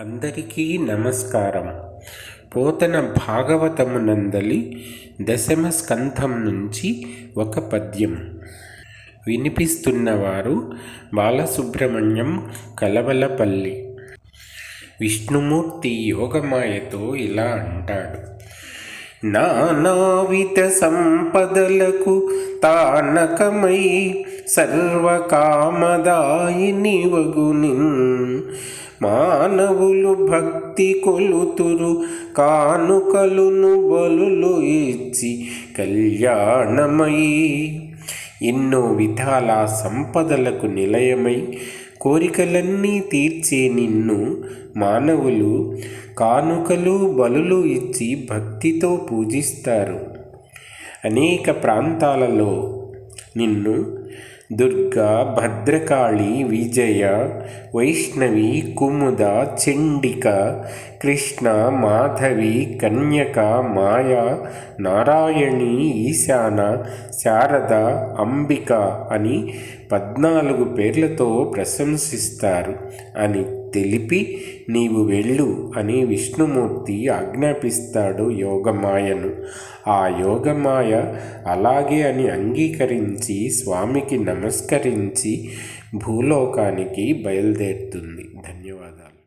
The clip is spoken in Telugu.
అందరికీ నమస్కారం. పోతన భాగవతమునందలి దశమ స్కంధం నుంచి ఒక పద్యం. వినిపిస్తున్నవారు బాలసుబ్రహ్మణ్యం కలవలపల్లి. విష్ణుమూర్తి యోగమాయతో ఇలా అంటాడు. నానావిధ సంపదలకు తానకమై సర్వకామదాయిని వగునిన్ మానవులు భక్తి కొలుతురు కానుకలును బలులు ఇచ్చి కళ్యాణమై. ఎన్నో విధాల సంపదలకు నిలయమై కోరికలన్నీ తీర్చే నిన్ను మానవులు కానుకలు బలులు ఇచ్చి భక్తితో పూజిస్తారు. అనేక ప్రాంతాలలో నిన్ను ದುರ್ಗಾ ಭದ್ರಕಾಳಿ ವಿಜಯ ವೈಷ್ಣವಿ ಕುಮುದ ಚಂಡಿಕಾ కృష్ణ మాధవి కన్యక మాయ నారాయణి ఈశాన శారద అంబిక అని పద్నాలుగు పేర్లతో ప్రశంసిస్తారు అని తెలిపి నీవు వెళ్ళు అని విష్ణుమూర్తి ఆజ్ఞాపిస్తాడు యోగమాయను. ఆ యోగమాయ అలాగే అని అంగీకరించి స్వామికి నమస్కరించి భూలోకానికి బయలుదేరుతుంది. ధన్యవాదాలు.